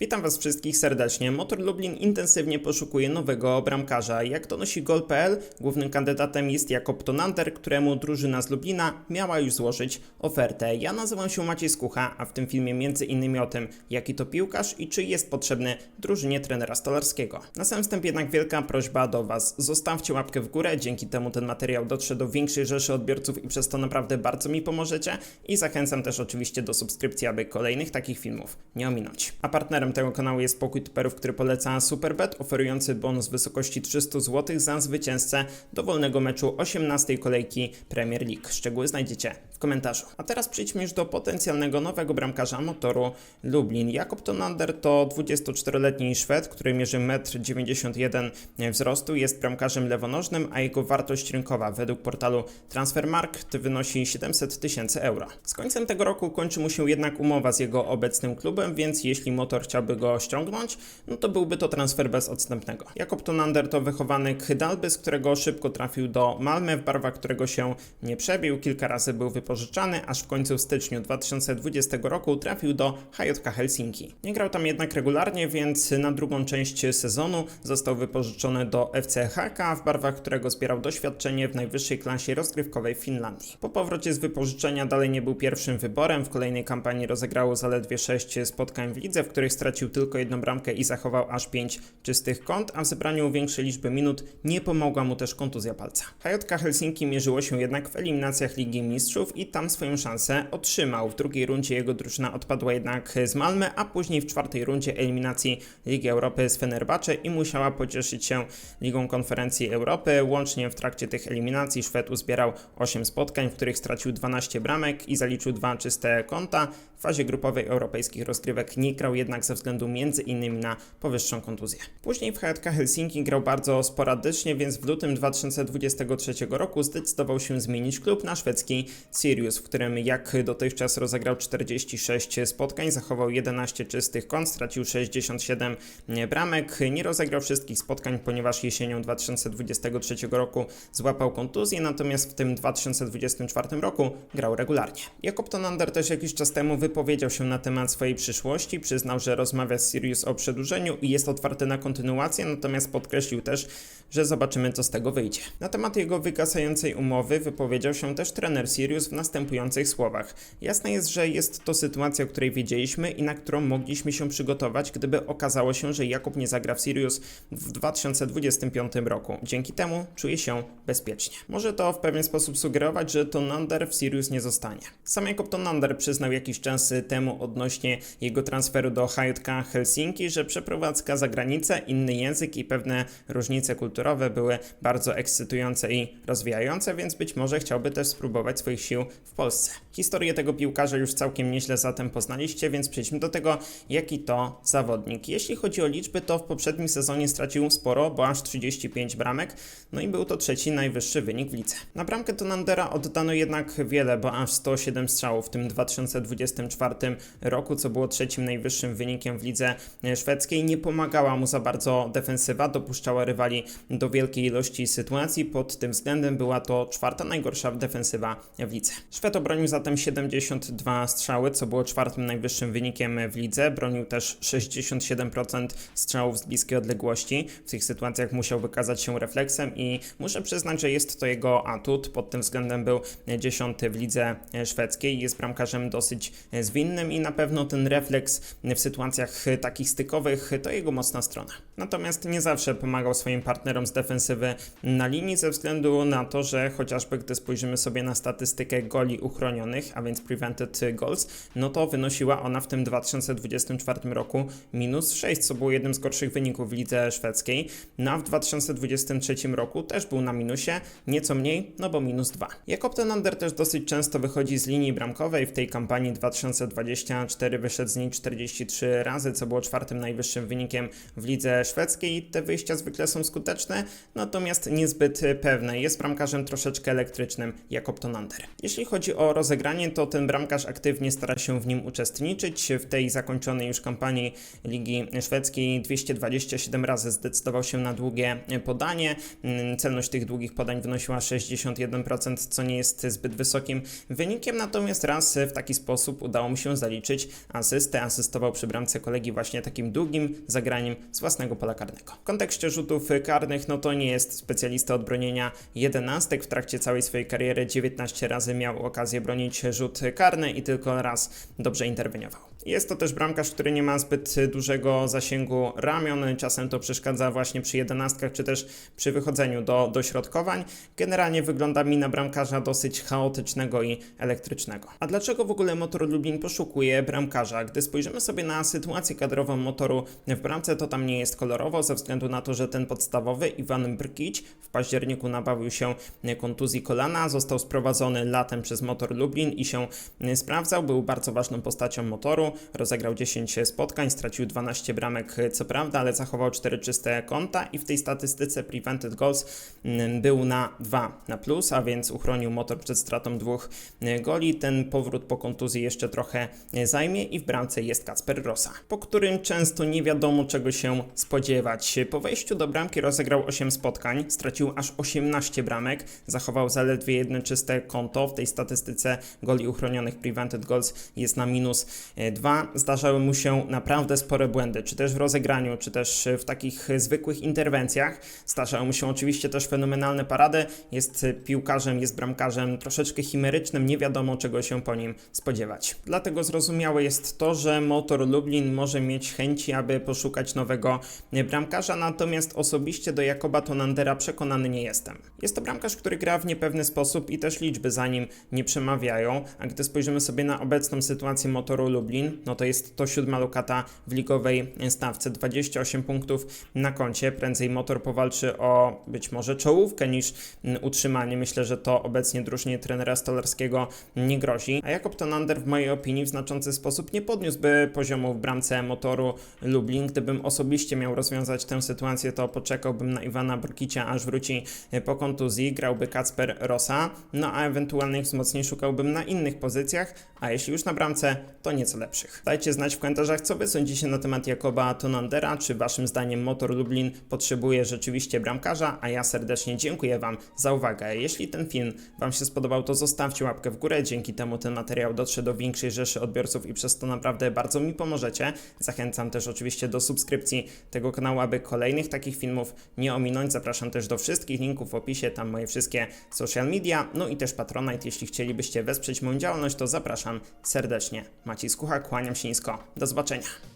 Witam Was wszystkich serdecznie. Motor Lublin intensywnie poszukuje nowego bramkarza. Jak to nosi Gol.pl, głównym kandydatem jest Jakob Tonander, któremu drużyna z Lublina miała już złożyć ofertę. Ja nazywam się Maciej Skucha, a w tym filmie między innymi o tym, jaki to piłkarz i czy jest potrzebny drużynie trenera stolarskiego. Na samym wstępie jednak wielka prośba do Was. Zostawcie łapkę w górę, dzięki temu ten materiał dotrze do większej rzeszy odbiorców i przez to naprawdę bardzo mi pomożecie. I zachęcam też oczywiście do subskrypcji, aby kolejnych takich filmów nie ominąć. A partnerem tego kanału jest Pokój Tuperów, który poleca Superbet, oferujący bonus w wysokości 300 zł za zwycięzcę dowolnego meczu 18 kolejki Premier League. Szczegóły znajdziecie w komentarzu. A teraz przejdźmy już do potencjalnego nowego bramkarza motoru Lublin. Jakob Tonander to 24-letni Szwed, który mierzy 1,91 m wzrostu, jest bramkarzem lewonożnym, a jego wartość rynkowa według portalu Transfermarkt wynosi 700 tysięcy euro. Z końcem tego roku kończy mu się jednak umowa z jego obecnym klubem, więc jeśli motor chciałby go ściągnąć, no to byłby to transfer bez odstępnego. Jakob Tonander to wychowanek Hydalby, z którego szybko trafił do Malmö, w barwach którego się nie przebił, kilka razy był wypożyczany, aż w końcu w styczniu 2020 roku trafił do HJK Helsinki. Nie grał tam jednak regularnie, więc na drugą część sezonu został wypożyczony do FC Haka, w barwach którego zbierał doświadczenie w najwyższej klasie rozgrywkowej w Finlandii. Po powrocie z wypożyczenia dalej nie był pierwszym wyborem, w kolejnej kampanii rozegrało zaledwie 6 spotkań w lidze, w których stracił tylko jedną bramkę i zachował aż 5 czystych kąt, a w zebraniu większej liczby minut nie pomogła mu też kontuzja palca. HJK Helsinki mierzyło się jednak w eliminacjach Ligi Mistrzów i tam swoją szansę otrzymał. W drugiej rundzie jego drużyna odpadła jednak z Malmö, a później w czwartej rundzie eliminacji Ligi Europy z Fenerbahce i musiała pocieszyć się Ligą Konferencji Europy. Łącznie w trakcie tych eliminacji Szwed uzbierał 8 spotkań, w których stracił 12 bramek i zaliczył dwa czyste konta. W fazie grupowej europejskich rozgrywek nie grał jednak ze względu m.in. na powyższą kontuzję. Później w HJK Helsinki grał bardzo sporadycznie, więc w lutym 2023 roku zdecydował się zmienić klub na szwedzki Sirius, w którym jak dotychczas rozegrał 46 spotkań, zachował 11 czystych kąt, stracił 67 bramek. Nie rozegrał wszystkich spotkań, ponieważ jesienią 2023 roku złapał kontuzję, natomiast w tym 2024 roku grał regularnie. Jakob Tonander też jakiś czas temu wypowiedział się na temat swojej przyszłości, przyznał, że rozmawia z Sirius o przedłużeniu i jest otwarty na kontynuację, natomiast podkreślił też, że zobaczymy co z tego wyjdzie. Na temat jego wygasającej umowy wypowiedział się też trener Sirius w następujących słowach. Jasne jest, że jest to sytuacja, o której wiedzieliśmy i na którą mogliśmy się przygotować, gdyby okazało się, że Jakub nie zagra w Sirius w 2025 roku. Dzięki temu czuje się bezpiecznie. Może to w pewien sposób sugerować, że Tonander w Sirius nie zostanie. Sam Jakub Tonander przyznał jakiś czas temu odnośnie jego transferu do Helsinki, że przeprowadzka za granicę, inny język i pewne różnice kulturowe były bardzo ekscytujące i rozwijające, więc być może chciałby też spróbować swoich sił w Polsce. Historię tego piłkarza już całkiem nieźle zatem poznaliście, więc przejdźmy do tego, jaki to zawodnik. Jeśli chodzi o liczby, to w poprzednim sezonie stracił sporo, bo aż 35 bramek, no i był to trzeci najwyższy wynik w lidze. Na bramkę Tonandera oddano jednak wiele, bo aż 107 strzałów w tym 2024 roku, co było trzecim najwyższym wynikiem w lidze szwedzkiej. Nie pomagała mu za bardzo defensywa, dopuszczała rywali do wielkiej ilości sytuacji. Pod tym względem była to czwarta najgorsza defensywa w lidze. Szwed obronił zatem 72 strzały, co było czwartym najwyższym wynikiem w lidze. Bronił też 67% strzałów z bliskiej odległości. W tych sytuacjach musiał wykazać się refleksem i muszę przyznać, że jest to jego atut. Pod tym względem był dziesiąty w lidze szwedzkiej. Jest bramkarzem dosyć zwinnym i na pewno ten refleks w sytuacjach takich stykowych to jego mocna strona. Natomiast nie zawsze pomagał swoim partnerom z defensywy na linii ze względu na to, że chociażby gdy spojrzymy sobie na statystykę goli uchronionych, a więc prevented goals, no to wynosiła ona w tym 2024 roku minus 6, co było jednym z gorszych wyników w lidze szwedzkiej. No a w 2023 roku też był na minusie, nieco mniej, no bo minus 2. Jakob Tenander też dosyć często wychodzi z linii bramkowej. W tej kampanii 2024 wyszedł z niej 43 razy, co było czwartym najwyższym wynikiem w lidze szwedzkiej. Te wyjścia zwykle są skuteczne, natomiast niezbyt pewne. Jest bramkarzem troszeczkę elektrycznym, Jakob Tonander. Jeśli chodzi o rozegranie, to ten bramkarz aktywnie stara się w nim uczestniczyć. W tej zakończonej już kampanii Ligi Szwedzkiej 227 razy zdecydował się na długie podanie. Celność tych długich podań wynosiła 61%, co nie jest zbyt wysokim wynikiem, natomiast raz w taki sposób udało mu się zaliczyć asystę. Asystował przy bramce bramce kolegi właśnie takim długim zagraniem z własnego pola karnego. W kontekście rzutów karnych, no to nie jest specjalista od bronienia jedenastek. W trakcie całej swojej kariery 19 razy miał okazję bronić rzut karny i tylko raz dobrze interweniował. Jest to też bramkarz, który nie ma zbyt dużego zasięgu ramion, czasem to przeszkadza właśnie przy jedenastkach, czy też przy wychodzeniu do dośrodkowań. Generalnie wygląda mi na bramkarza dosyć chaotycznego i elektrycznego. A dlaczego w ogóle Motor Lublin poszukuje bramkarza? Gdy spojrzymy sobie na sytuację kadrową Motoru w bramce, to tam nie jest kolorowo, ze względu na to, że ten podstawowy, Iwan Brkić, w październiku nabawił się kontuzji kolana, został sprowadzony latem przez Motor Lublin i się sprawdzał, był bardzo ważną postacią Motoru, rozegrał 10 spotkań, stracił 12 bramek co prawda, ale zachował 4 czyste konta i w tej statystyce prevented goals mm, był na 2 na plus, a więc uchronił Motor przed stratą dwóch e, goli. Ten powrót po kontuzji jeszcze trochę e, zajmie i w bramce jest Kacper Rosa, po którym często nie wiadomo czego się spodziewać. Po wejściu do bramki rozegrał 8 spotkań, stracił aż 18 bramek, zachował zaledwie jedno czyste konto. W tej statystyce goli uchronionych prevented goals jest na minus 2. Zdarzały mu się naprawdę spore błędy, czy też w rozegraniu, czy też w takich zwykłych interwencjach. Zdarzały mu się oczywiście też fenomenalne parady. Jest piłkarzem, jest bramkarzem troszeczkę chimerycznym, nie wiadomo czego się po nim spodziewać. Dlatego zrozumiałe jest to, że Motor Lublin może mieć chęci, aby poszukać nowego bramkarza, natomiast osobiście do Jakoba Tonandera przekonany nie jestem. Jest to bramkarz, który gra w niepewny sposób i też liczby za nim nie przemawiają, a gdy spojrzymy sobie na obecną sytuację Motoru Lublin, no to jest to siódma lokata w ligowej stawce, 28 punktów na koncie, prędzej Motor powalczy o być może czołówkę niż mm, utrzymanie. Myślę, że to obecnie drużynie trenera Stolarskiego nie grozi, a Jakob Tonander w mojej opinii w znaczący sposób nie podniósłby poziomu w bramce Motoru Lublin. Gdybym osobiście miał rozwiązać tę sytuację, to poczekałbym na Iwana Burkicia, aż wróci e, po kontuzji, grałby Kacper Rosa, no a ewentualnych wzmocnień szukałbym na innych pozycjach, a jeśli już na bramce, to nieco lepszych. Dajcie znać w komentarzach, co wy sądzicie na temat Jakoba Tonandera, czy waszym zdaniem Motor Lublin potrzebuje rzeczywiście bramkarza, a ja serdecznie dziękuję wam za uwagę. Jeśli ten film wam się spodobał, to zostawcie łapkę w górę, dzięki temu ten materiał dotrze do większej rzeszy odbiorców i przez to naprawdę bardzo mi pomożecie. Zachęcam też oczywiście do subskrypcji tego kanału, aby kolejnych takich filmów nie ominąć. Zapraszam też do wszystkich linków w opisie, tam moje wszystkie social media, no i też Patronite. Jeśli chcielibyście wesprzeć moją działalność, to zapraszam serdecznie. Maciej Skucha, kłaniam się nisko. Do zobaczenia.